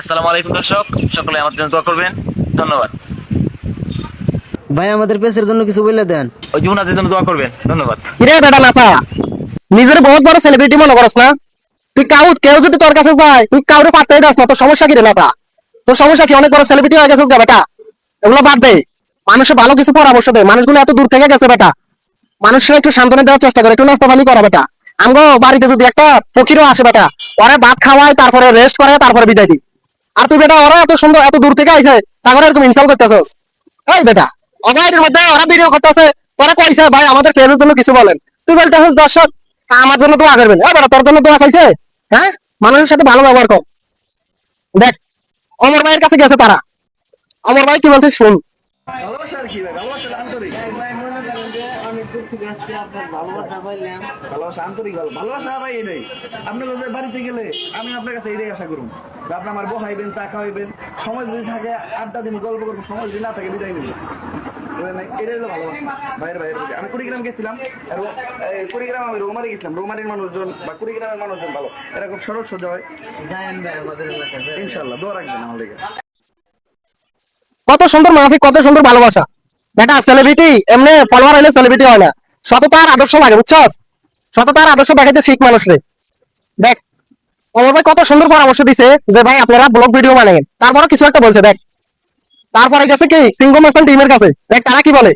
আসসালামু আলাইকুম দর্শক সকলে আমার জন্য দোয়া করবেন। ধন্যবাদ। ভাই আমাদের পেসের জন্য কিছু বলে দেন। ওই জন্য দোয়া করবেন ধন্যবাদ। কিরে বেটা নাসা নিজের বহুত বড় সেলিব্রিটি মনে করস না? তুই কাউ কেউ যদি তোর কাছে যায় তুই কাউরে পাত্তাই দাস না তোর সমস্যা কি রে নাসা তোর সমস্যা কি? অনেক বড় সেলিব্রিটি হয়ে গেছিস বেটা। এগুলো বাদ দে। মানুষের ভালো কিছু পরামর্শ দে। মানুষগুলো এত দূর থেকে গেছে বেটা। মানুষের একটু সান্ত্বনা দেওয়ার চেষ্টা করে একটু নাস্তা পানি করা বেটা। আমগো বাড়িতে যদি একটা ফকিরও আসে বেটা ওরে ভাত খাওয়ায় তারপরে রেস্ট করে তারপরে বিদায় দি আর তুই বেটা ওরা এত সুন্দর, এত দূর থেকে আইছে, তারপরে এরকম ইনসাল্ট করতেছস। এই বেটা অগাইডের মধ্যে ওরা ভিডিও করতেছে তোরা কইছে, ভাই, আমাদের পেজের জন্য কিছু বলেন। তুই বলতেছিস, দর্শক, আমার জন্য দোয়া করবেন। এই বেটা, তোর জন্য দোয়া চাইছে? হ্যাঁ? মানুষের সাথে ভালো ব্যবহার কর। দেখ, অমর ভাইয়ের কাছে গেছে তারা। অমর ভাই কি বলছে শুন। ভালোবাসার কি ভালোবাসা আন্তরিক ভালো ভালোবাসা এটাই আপনি যদি বাড়িতে গেলে আমি আপনার কাছে এটাই আশা করুন আপনি আমার বহাইবেন খাওয়াইবেন সময় যদি থাকে আড্ডা দিন গল্প করব সময় যদি না থাকে বিদায় নেবেন হলো মানুষজন বা মানুষজন ভালো সরল সোজা ইনশাল্লাহ কত সুন্দর মাহফিক কত সুন্দর ভালোবাসা। বেটা সেলিব্রিটি এমনি ফলোয়ার হইলে সেলিব্রিটি হয় না। সততার আদর্শ লাগে বুঝছস? সততার আদর্শ দেখাইতে শিখ মানুষ রে। দেখ অমর ভাই কত সুন্দর পরামর্শ দিছে যে ভাই আপনারা ব্লগ ভিডিও বানাবেন তারপরে কিছু একটা বলছে দেখ। তারপরে গেছে কি সিঙ্গম মাস্টার টিমের কাছে। দেখ তারা কি বলে?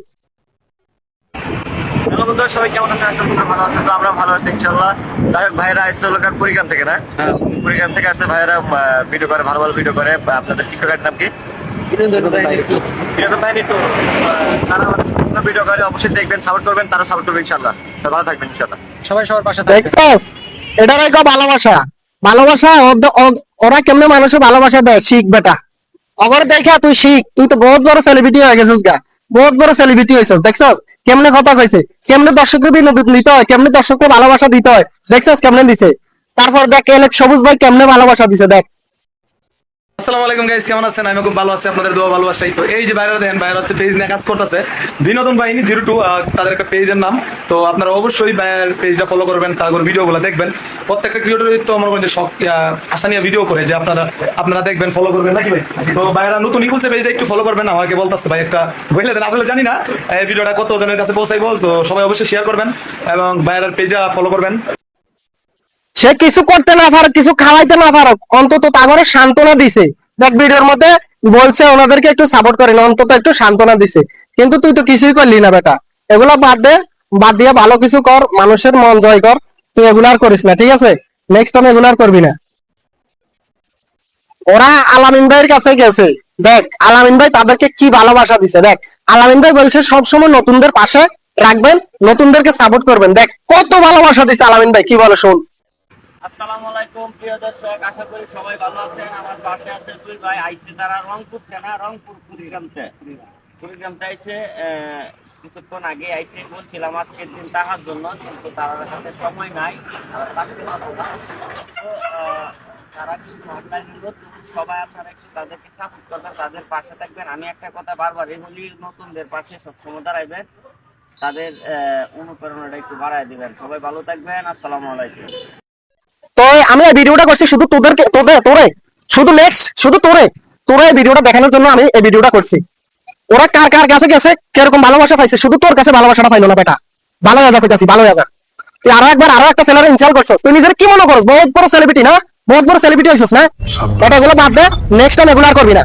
বন্ধুরা সবাই কেমন আছেন? ভালো আছেন তো আমরা ভালো আছি ইনশাআল্লাহ। যাই হোক ভাইরা আসছে কুড়িগ্রাম থেকে না? কুড়িগ্রাম থেকে আসছে ভাইরা ভিডিও করে ভালো ভালো ভিডিও করে। আপনাদের টিকটকের নাম কি? বিনোদন বাহিনী তো তারা ভিডিও করে অবশ্যই দেখবেন সাপোর্ট করবেন তারা সাপোর্ট করবে ইনশাআল্লাহ। ভালো থাকবেন ইনশাআল্লাহ। সবাই সবার পাশে দেখছস? এটার এক ভালোবাসা। ভালোবাসা ওদ- ওদ- ওরা কেমনে মানুষের ভালোবাসা দেয়? শিখ বেটা। অগর দেখা তুই শিখ। তুই তো বহুত বড় সেলিব্রিটি হয়ে গেছিস গা। বহুত বড় সেলিব্রিটি হয়েছিস দেখছস? কেমনে কথা কইছে? কেমনে দর্শককে বিনোদন দিতে হয়? কেমনে দর্শককে ভালোবাসা দিতে হয়? দেখছস কেমনে দিছে? তারপর দেখ এলেক সবুজ ভাই কেমনে ভালোবাসা দিছে দেখ। আসসালামু আলাইকুম গাইস কেমন আছেন? আমি খুব ভালো আছি, আপনাদের দোয়া ভালোবাসাই তো এই যে বাইরে বাইরে হচ্ছে পেজ নিয়ে কাজ করতেছে। বিনোদন বাহিনী জিরো টু তাদের একটা পেজের নাম। তো আপনারা অবশ্যই পেজটা ফলো করবেন, তারপর দেখবেন। প্রত্যেকটা তো আমার মধ্যে আশা নিয়ে ভিডিও করে যে আপনারা আপনারা দেখবেন ফলো করবেন, নাকি ভাই? তো বাইরে নতুনই খুলছে পেজটা একটু ফলো করবেন, আমাকে বলতেছে ভাই একটা বুঝলে দেন, আসলে জানি না, এই ভিডিওটা কত জনের কাছে পৌঁছাইবো, তো সবাই অবশ্যই শেয়ার করবেন, এবং বাইরের পেজটা ফলো করবেন। সে কিছু করতে না পারো, কিছু খাওয়াইতে না পারো, অন্তত তাগরে সান্ত্বনা দিছে। দেখ ভিডিওর মধ্যে বলছে, ওনাদেরকে একটু সাপোর্ট করেন, অন্তত একটু সান্ত্বনা দিছে। কিন্তু তুই তো কিছুই করলি না বেটা। এগুলা বাদ দে, বাদ দিয়ে ভালো কিছু কর, মানুষের মন জয় কর, তুই এগুলা আর করিস না, ঠিক আছে? নেক্সট টাইম এগুলা আর করবি না। ওরা আলামিন ভাইয়ের কাছে গেছে। দেখ, আলামিন ভাই তাদেরকে কি ভালোবাসা দিছে, দেখ। আলামিন ভাই বলছে, সবসময় নতুনদের পাশে রাখবেন, নতুনদেরকে সাপোর্ট করবেন। দেখ, কত ভালোবাসা দিছে আলামিন ভাই, কি বলে শোন। আসসালামু আলাইকুম, প্রিয় দর্শক, আশা করি সবাই ভালো আছেন। আমার পাশে আছে দুই ভাই আইছে তারা রংপুর থেকে না রংপুর কুড়িগ্রামতে। কুড়িগ্রামতে আইছে কিছুক্ষণ আগে আইছে বলছিলাম, আজকের দিন তাহার জন্য, কিন্তু তার হাতে সময় নাই। তারা কিন্তু সবাই একটু তাদেরকে সাপোর্ট করবেন, তাদের পাশে থাকবেন। আমি একটা কথা বারবার নতুনদের পাশে তাদের অনুপ্রেরণাটা একটু বাড়ায় দিবেন। সবাই ভালো থাকবেন, আসসালামু আলাইকুম। তো আমি এই ভিডিওটা করছি শুধু তোদেরকে তোদের তোরে। শুধু নেক্সট শুধু তোরে। তোরা এই ভিডিওটা দেখানোর জন্য আমি এই ভিডিওটা করছি। ওরা কার কার কাছে গেছে? কীরকম ভালোবাসা পাইছে? শুধু তোর কাছে ভালোবাসাটা পাইলো না বেটা। ভালো রাজা কইতাছি ভালো রাজা তুই আরও একবার আরও একটা চ্যানেল ইনস্টল করছস। তুই নিজের কি মনে করছ বহুত বড় সেলিব্রিটি না? বহুত বড় সেলিব্রিটি হইছস না? এটা এগুলো বাদ দে। নেক্সট টাইম এগুলো আর করবি না।